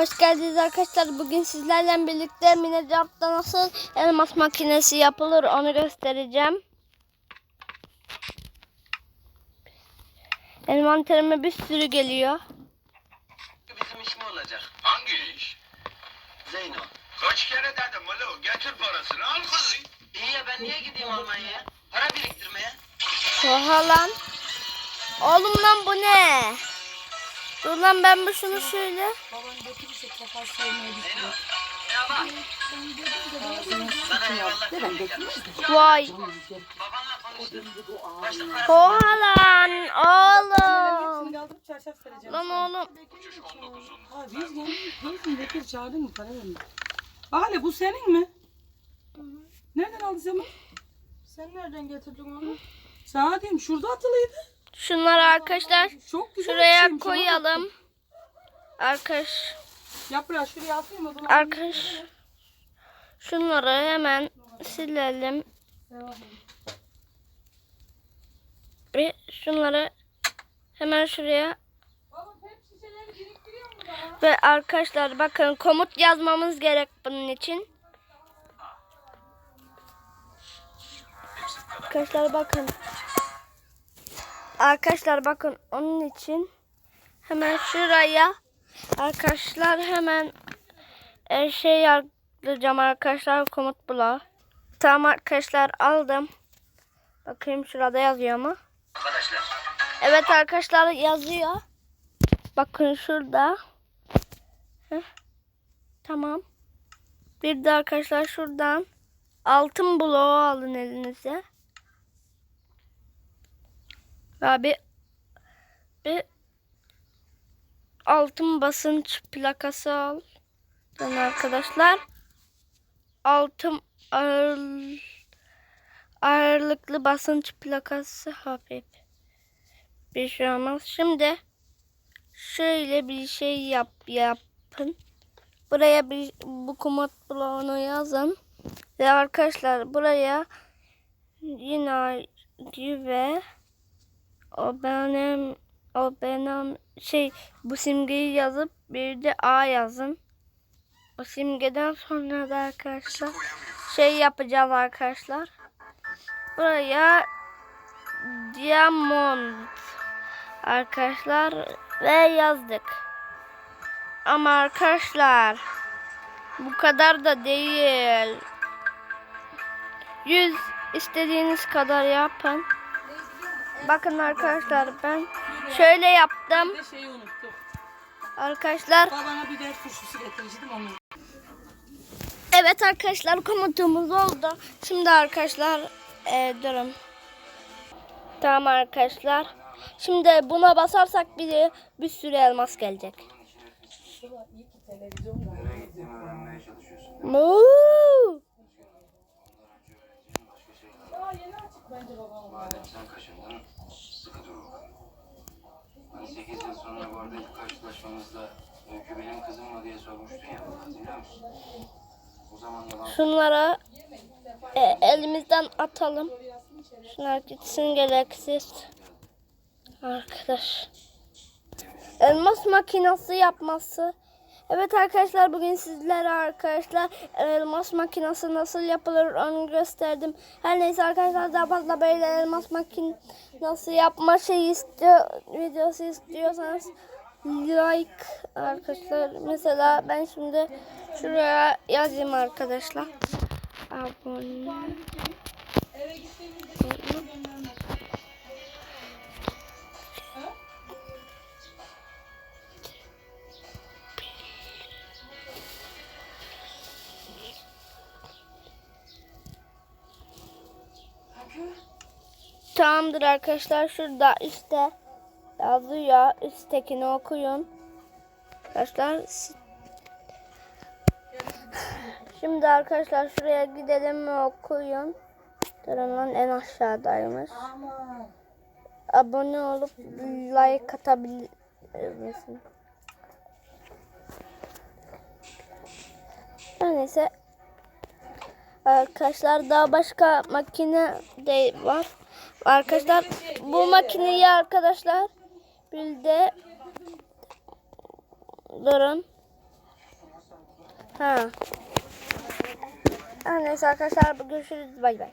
Hoş geldiniz arkadaşlar. Bugün sizlerle birlikte Minecraft'ta nasıl elmas makinesi yapılır onu göstereceğim. Envanterime bir sürü geliyor. Bizim iş mi olacak? Hangi iş? Zeyno. Kaç kere dedim alo getir parasını al kızı. İyi ya ben niye gideyim Almanya'ya? Para biriktirmeye. Oha lan. Oğlum lan bu ne? Dur lan ben bu şunu şöyle. Baban götürürse kafası. Vay. Oha lan oğlum. Lan oğlum. Uçuş 19'un. Ha biz gelin. Gelin Bekir çağırdın mı? Para verme. Ale bu senin mi? Nereden aldın sen bunu? Sen nereden getirdin onu? Sana diyeyim şurada atılıydı. Şunları arkadaşlar Çok güzel şuraya bak. koyalım. Arkadaş Yaprağı şuraya atayım o zaman. Arkadaş şunları hemen silelim ve şunları hemen şuraya ve arkadaşlar bakın komut yazmamız gerek bunun için. Arkadaşlar bakın. Arkadaşlar bakın onun için hemen şuraya arkadaşlar hemen e, şey yazacağım arkadaşlar komut bloğu. Tamam arkadaşlar aldım. Bakayım şurada yazıyor mu? arkadaşlar. Evet arkadaşlar yazıyor. Bakın şurada. Heh. Tamam. Bir de arkadaşlar şuradan altın bloğu alın elinize. Ve bir, bir altın basınç plakası al. Yani arkadaşlar altın ağır, ağırlıklı basınç plakası hafif bir şey olmaz. Şimdi şöyle bir şey yap yapın. Buraya bir bu komut bloğunu yazın. Ve arkadaşlar buraya yine ve o benim o benim şey bu simgeyi yazıp bir de A yazın. O simgeden sonra da arkadaşlar şey yapacağız arkadaşlar. Buraya diamond arkadaşlar ve yazdık. Ama arkadaşlar bu kadar da değil. 100 istediğiniz kadar yapın. Bakın arkadaşlar ben şöyle yaptım. Bir şeyi unuttuk. Arkadaşlar Babana biber turşusu getirmiştim onu. evet arkadaşlar komutumuz oldu. Şimdi arkadaşlar e, durun. Tamam arkadaşlar. Şimdi buna basarsak bir bir sürü elmas gelecek. Muu. Madem sen kaşındın, sıkı dur bakalım. Hani 8 yıl sonra bu arada ilk karşılaşmamızda Öykü benim kızım mı diye sormuştun ya, hatırlıyor musun? O zaman yalan Şunlara e, elimizden atalım. Şunlar gitsin gereksiz. Arkadaş. Elmas makinesi yapması. Evet arkadaşlar bugün sizlere arkadaşlar elmas makinesi nasıl yapılır onu gösterdim. Her neyse arkadaşlar daha fazla böyle elmas makinesi yapma şey istiyor videosu istiyorsanız like arkadaşlar. Mesela ben şimdi şuraya yazayım arkadaşlar. Abone. Tamamdır arkadaşlar. Şurada işte yazıyor. Üsttekini okuyun. Arkadaşlar Şimdi arkadaşlar şuraya gidelim ve okuyun. Lan en aşağıdaymış. Abone olup like atabilir misin? Neyse. Arkadaşlar daha başka makine de var. Arkadaşlar bu makineyi arkadaşlar bir de durun. Ha. Neyse arkadaşlar görüşürüz. Bay bay.